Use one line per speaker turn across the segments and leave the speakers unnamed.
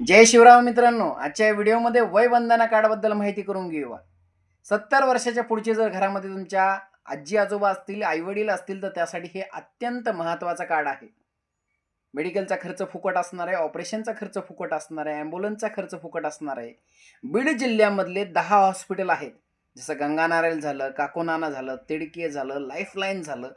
जय शिवराव मित्रांनो आजच्या व्हिडिओमध्ये वय वंदना कार्डबद्दल माहिती करून घेऊया. सत्तर वर्षाच्या पुढचे जर घरामध्ये तुमच्या आजी आजोबा असतील आईवडील असतील तर त्यासाठी हे अत्यंत महत्त्वाचं कार्ड आहे. मेडिकलचा खर्च फुकट असणार आहे ऑपरेशनचा खर्च फुकट असणार आहे ॲम्ब्युलन्सचा खर्च फुकट असणार आहे. बीड जिल्ह्यामधले दहा हॉस्पिटल आहेत. जसं गंगानारायण झालं काकोनाना झालं तिडकीय झालं लाईफलाईन झालं.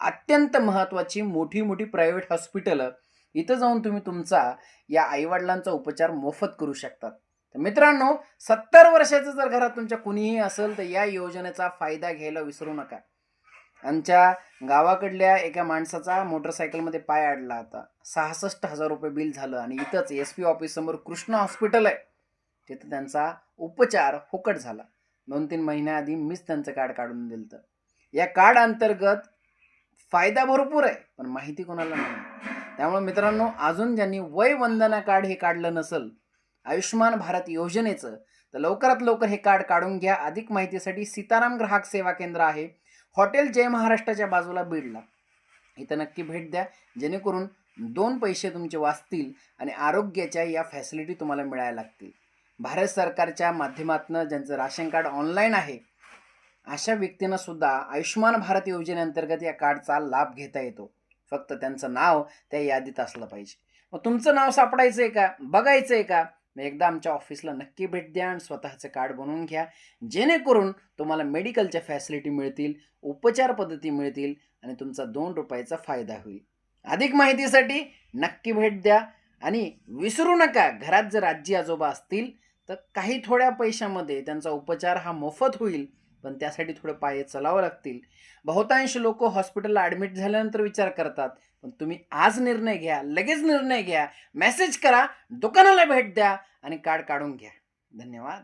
अत्यंत महत्त्वाची मोठी मोठी प्रायव्हेट हॉस्पिटलं इथं जाऊन तुम्ही तुमचा या आईवडिलांचा उपचार मोफत करू शकतात. तर मित्रांनो सत्तर वर्षाचं जर घरात तुमच्या कुणीही असेल तर या योजनेचा फायदा घ्यायला विसरू नका. आमच्या गावाकडल्या एका माणसाचा मोटरसायकलमध्ये पाय अडला होता. सहासष्ट हजार रुपये बिल झालं आणि इथंच एस पी ऑफिससमोर कृष्ण हॉस्पिटल आहे. तिथं त्यांचा उपचार फुकट झाला. दोन तीन महिन्याआधी मीच त्यांचं कार्ड काढून दिलं तर या कार्ड अंतर्गत फायदा भरपूर आहे पण माहिती कोणाला नाही. त्यामुळे मित्रांनो अजून ज्यांनी वय वंदना कार्ड हे काढलं नसेल आयुष्यमान भारत योजनेचं तर लवकरात लवकर हे कार्ड काढून घ्या. अधिक माहितीसाठी सीताराम ग्राहक सेवा केंद्र आहे. हॉटेल जय महाराष्ट्राच्या बाजूला बीडला. इथं नक्की भेट द्या. जेणेकरून दोन पैसे तुमचे वाचतील आणि आरोग्याच्या या फॅसिलिटी तुम्हाला मिळायला लागतील. भारत सरकारच्या माध्यमातून ज्यांचं राशन कार्ड ऑनलाईन आहे अशा व्यक्तींना सुद्धा आयुष्यमान भारत योजनेअंतर्गत या कार्डचा लाभ घेता येतो. फक्त त्यांचं नाव त्या यादीत असलं पाहिजे. मग तुमचं नाव सापडायचं आहे का? बघायचं आहे का? मग एकदा आमच्या ऑफिसला नक्की भेट द्या आणि स्वतःचं कार्ड बनवून घ्या. जेणेकरून तुम्हाला मेडिकलच्या फॅसिलिटी मिळतील उपचार पद्धती मिळतील आणि तुमचा दोन रुपयाचा फायदा होईल. अधिक माहितीसाठी नक्की भेट द्या आणि विसरू नका घरात जर आजी आजोबा असतील तर काही थोड्या पैशामध्ये त्यांचा उपचार हा मोफत होईल. पण त्यासाठी थोडं पाय चलावं लागतील. बहुतांश लोक हॉस्पिटलला ॲडमिट झाल्यानंतर विचार करतात पण तुम्ही आज निर्णय घ्या लगेच निर्णय घ्या मेसेज करा दुकानाला भेट द्या आणि कार्ड काढून घ्या. धन्यवाद.